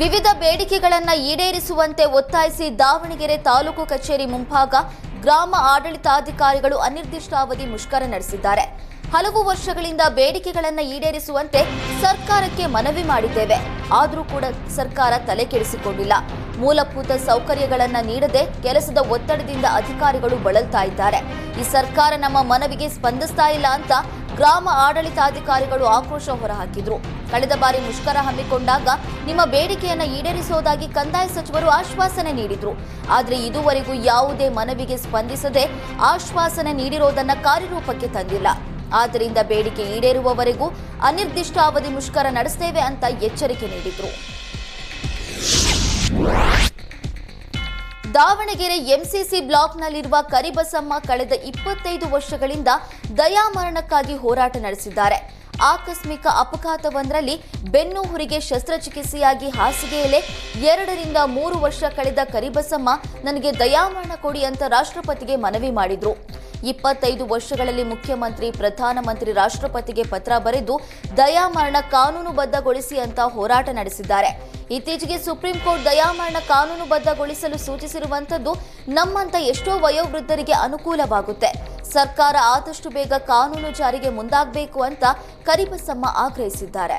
ವಿವಿಧ ಬೇಡಿಕೆಗಳನ್ನು ಈಡೇರಿಸುವಂತೆ ಒತ್ತಾಯಿಸಿ ದಾವಣಗೆರೆ ತಾಲೂಕು ಕಚೇರಿ ಮುಂಭಾಗ ಗ್ರಾಮ ಆಡಳಿತಾಧಿಕಾರಿಗಳು ಅನಿರ್ದಿಷ್ಟಾವಧಿ ಮುಷ್ಕರ ನಡೆಸಿದ್ದಾರೆ. ಹಲವು ವರ್ಷಗಳಿಂದ ಬೇಡಿಕೆಗಳನ್ನು ಈಡೇರಿಸುವಂತೆ ಸರ್ಕಾರಕ್ಕೆ ಮನವಿ ಮಾಡಿದ್ದೇವೆ. ಆದರೂ ಕೂಡ ಸರ್ಕಾರ ತಲೆ ಕೆಡಿಸಿಕೊಂಡಿಲ್ಲ. ಮೂಲಭೂತ ಸೌಕರ್ಯಗಳನ್ನು ನೀಡದೆ ಕೆಲಸದ ಒತ್ತಡದಿಂದ ಅಧಿಕಾರಿಗಳು ಬಳಲ್ತಾ ಇದ್ದಾರೆ. ಈ ಸರ್ಕಾರ ನಮ್ಮ ಮನವಿಗೆ ಸ್ಪಂದಿಸ್ತಾ ಇಲ್ಲ ಅಂತ ಗ್ರಾಮ ಆಡಳಿತಾಧಿಕಾರಿಗಳು ಆಕ್ರೋಶ ಹೊರಹಾಕಿದ್ರು. ಕಳೆದ ಬಾರಿ ಮುಷ್ಕರ ಹಮ್ಮಿಕೊಂಡಾಗ ನಿಮ್ಮ ಬೇಡಿಕೆಯನ್ನ ಈಡೇರಿಸುವುದಾಗಿ ಕಂದಾಯ ಸಚಿವರು ಆಶ್ವಾಸನೆ ನೀಡಿದ್ರು. ಆದರೆ ಇದುವರೆಗೂ ಯಾವುದೇ ಮನವಿಗೆ ಸ್ಪಂದಿಸದೆ ಆಶ್ವಾಸನೆ ನೀಡಿರೋದನ್ನ ಕಾರ್ಯರೂಪಕ್ಕೆ ತಂದಿಲ್ಲ. ಆದ್ದರಿಂದ ಬೇಡಿಕೆ ಈಡೇರುವವರೆಗೂ ಅನಿರ್ದಿಷ್ಟಾವಧಿ ಮುಷ್ಕರ ನಡೆಸ್ತೇವೆ ಅಂತ ಎಚ್ಚರಿಕೆ ನೀಡಿದ್ರು. ದಾವಣಗೆರೆ ಎಂಸಿಸಿ ಬ್ಲಾಕ್ನಲ್ಲಿರುವ ಕರಿಬಸಮ್ಮ ಕಳೆದ ಇಪ್ಪತ್ತೈದು ವರ್ಷಗಳಿಂದ ದಯಾಮರಣಕ್ಕಾಗಿ ಹೋರಾಟ ನಡೆಸಿದ್ದಾರೆ. ಆಕಸ್ಮಿಕ ಅಪಘಾತವೊಂದರಲ್ಲಿ ಬೆನ್ನು ಹುರಿಗೆ ಶಸ್ತ್ರಚಿಕಿತ್ಸೆಯಾಗಿ ಹಾಸಿಗೆಯಲ್ಲೇ ಎರಡರಿಂದ ಮೂರು ವರ್ಷ ಕಳೆದ ಕರಿಬಸಮ್ಮ, ನನಗೆ ದಯಾಮರಣ ಕೊಡಿ ಅಂತ ರಾಷ್ಟ್ರಪತಿಗೆ ಮನವಿ ಮಾಡಿದ್ರು. ಇಪ್ಪತ್ತೈದು ವರ್ಷಗಳಲ್ಲಿ ಮುಖ್ಯಮಂತ್ರಿ, ಪ್ರಧಾನಮಂತ್ರಿ ರಾಷ್ಟ್ರಪತಿಗೆ ಪತ್ರ ಬರೆದು ದಯಾಮರಣ ಕಾನೂನುಬದ್ಧಗೊಳಿಸಿ ಅಂತ ಹೋರಾಟ ನಡೆಸಿದ್ದಾರೆ. ಇತ್ತೀಚೆಗೆ ಸುಪ್ರೀಂ ಕೋರ್ಟ್ ದಯಾಮರಣ ಕಾನೂನುಬದ್ಧಗೊಳಿಸಲು ಸೂಚಿಸಿರುವಂತದ್ದು ನಮ್ಮಂತ ಎಷ್ಟೋ ವಯೋವೃದ್ಧರಿಗೆ ಅನುಕೂಲವಾಗುತ್ತೆ. ಸರ್ಕಾರ ಆದಷ್ಟು ಬೇಗ ಕಾನೂನು ಜಾರಿಗೆ ಮುಂದಾಗಬೇಕು ಅಂತ ಕರಿಬಸಮ್ಮ ಆಗ್ರಹಿಸಿದ್ದಾರೆ.